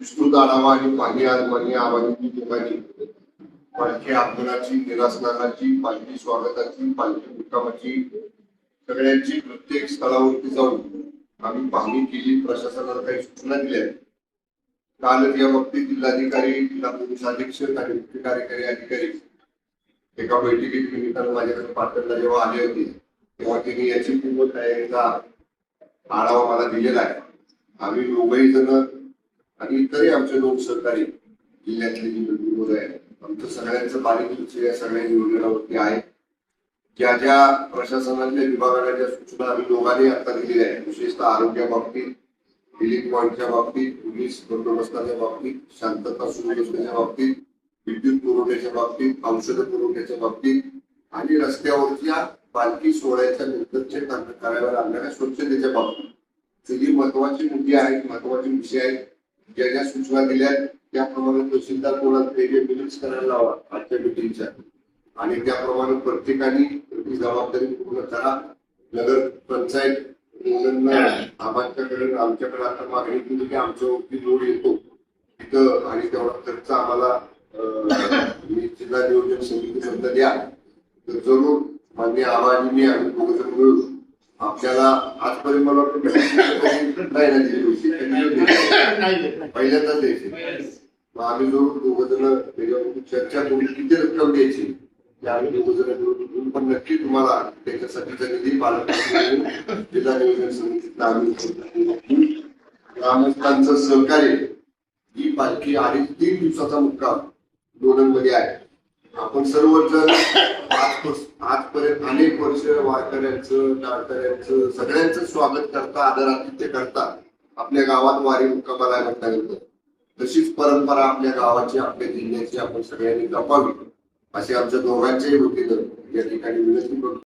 विस्तृत आढावा आणि पाणी आज मान्य आबांनी ठिकाणी. पालखी आगमनाची निरासनाची पालखी स्वागताची पालखी मुक्कामाची सगळ्यांची प्रत्येक स्थळावरती जाऊन आम्ही पाहणी केली प्रशासनाला काही सूचना दिल्या. कालच या बाबतीत जिल्हाधिकारी जिल्हा पोलीस अधीक्षक आणि मुख्य कार्यकारी अधिकारी एका बैठकीत निमित्तानं माझ्याकडे पाटणला जेव्हा आले होते तेव्हा त्यांनी याची पूर्व तयारीचा आढावा मला दिलेला आहे. आम्ही दोघही जण आणि इतरही आमचे लोक सहकारी जिल्ह्यातले जी मंत्री आहेत आमचं सगळ्यांचं बारीक लक्ष या सगळ्या नियोजनावरती आहे. ज्या ज्या प्रशासनाच्या विभागाला ज्या सूचना आम्ही दोघांनी आता दिलेल्या आहेत विशेषतः आरोग्याबाबतीत रिलीफ पॉईंटच्या बाबतीत पोलीस बंदोबस्ताच्या बाबतीत शांतता सुव्यवस्थेच्या बाबतीत विद्युत पुरवठ्याच्या बाबतीत औषध पुरवठ्याच्या बाबतीत आणि रस्त्यावरच्या पालखी सोहळ्याच्या नंतरच्या कार्य- आणणाऱ्या स्वच्छतेच्या बाबतीत. ही जी महत्वाची मुद्दे आहेत महत्त्वाचे विषय आहेत. ज्या ज्या सूचना दिल्या आहेत, त्याप्रमाणे तहसीलदार कोणाला ते जे करायला लावा आजच्या मिटिंगच्या आणि त्याप्रमाणे प्रत्येकाने ही जबाबदारी पूर्ण करा. नगर पंचायत मुलांना आमच्याकडे आता मागणी केली की आमच्यावरती लोड येतो. तिथं आणि तेवढा खर्च आम्हाला जिल्हा नियोजन समितीकडनं द्या. तर जरूर मान्य आवाज मी आम्ही दोघं मिळून आपल्याला आजपर्यंत मला वाटतं नाही ना दिली होती. पहिल्यांदाच द्यायची. मग आम्ही जरूर दोघं जण त्याच्यावरती चर्चा करून किती रक्कम द्यायची ते आम्ही दोघं जण मिळून पण नक्की तुम्हाला त्याच्यासाठीचा निधी पालक जिल्हा नियोजन समितीतला आम्ही ग्रामस्थांचं सहकार्य ही पालखी अडीच तीन दिवसाचा मुक्काम दोनमध्ये आहे. आपण सर्वजण आज आजपर्यंत अनेक वर्ष वारकऱ्यांचं टाळकऱ्यांचं सगळ्यांचं स्वागत करता आदरातिथ्य करता आपल्या गावात वारी मुक्कामाला म्हणता येतं तशीच परंपरा आपल्या गावाची आपल्या जिल्ह्याची आपण सगळ्यांनी जपावी. असे आमच्या दोघांचेही होते. या ठिकाणी विनंती करतो